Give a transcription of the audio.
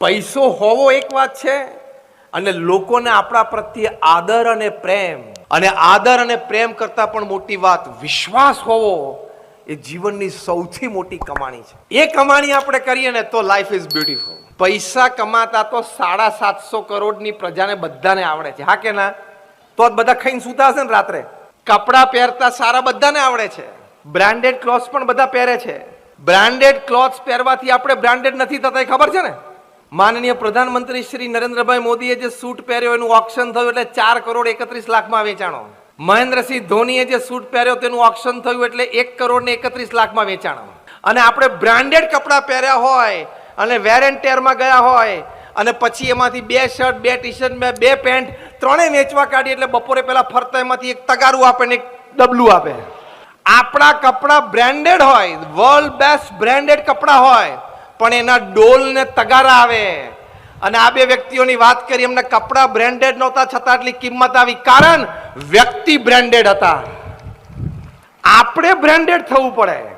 પૈસો હોવો એક વાત છે અને લોકોને આપણા પ્રત્યે આદર અને પ્રેમ. અને આદર અને પ્રેમ કરતાં પણ મોટી વાત વિશ્વાસ હોવો એ જીવનની સૌથી મોટી કમાણી છે. એ કમાણી આપણે કરીએ ને તો લાઈફ ઇઝ બ્યુટીફુલ પૈસા કમાતા તો સાડા સાતસો કરોડની પ્રજાને બધાને આવડે છે. હા કે ના? તો બધા ખાઈને સૂતા હશે ને રાત્રે. કપડાં પહેરતા સારા બધાને આવડે છે. બ્રાન્ડેડ ક્લોથ્સ પણ બધા પહેરે છે. બ્રાન્ડેડ ક્લોથ્સ પહેરવાથી આપણે બ્રાન્ડેડ નથી થતા એ ખબર છે ને? માનનીય પ્રધાનમંત્રી શ્રી નરેન્દ્રભાઈ મોદીએ જે સૂટ પહેર્યો એનું ઓક્શન થયું એટલે ચાર કરોડ એકત્રીસ લાખમાં વેચાણો. મહેન્દ્રસિંહ ધોનીએ જે સૂટ પહેર્યો તેનું ઓક્શન થયું એટલે એક કરોડ ને એકત્રીસ લાખમાં વેચાણો. અને આપણે બ્રાન્ડેડ કપડાં પહેર્યા હોય અને વેર એન્ડ ટેરમાં ગયા હોય અને પછી એમાંથી બે શર્ટ બે ટી શર્ટ બે પેન્ટ ત્રણેય વેચવા કાઢી એટલે બપોરે પહેલાં ફરતા એમાંથી એક તગારું આપે ને એક ડબલું આપે. આપણા કપડાં બ્રાન્ડેડ હોય વર્લ્ડ બેસ્ટ બ્રાન્ડેડ કપડાં હોય પણ એના ડોલ ને તગારા આવે. અને આ બે વ્યક્તિઓની વાત કરી, એમને કપડાં બ્રાન્ડેડ નહોતા, છતાં આટલી કિંમત આવી. કારણ વ્યક્તિ બ્રાન્ડેડ હતા. આપણે બ્રાન્ડેડ થવું પડે.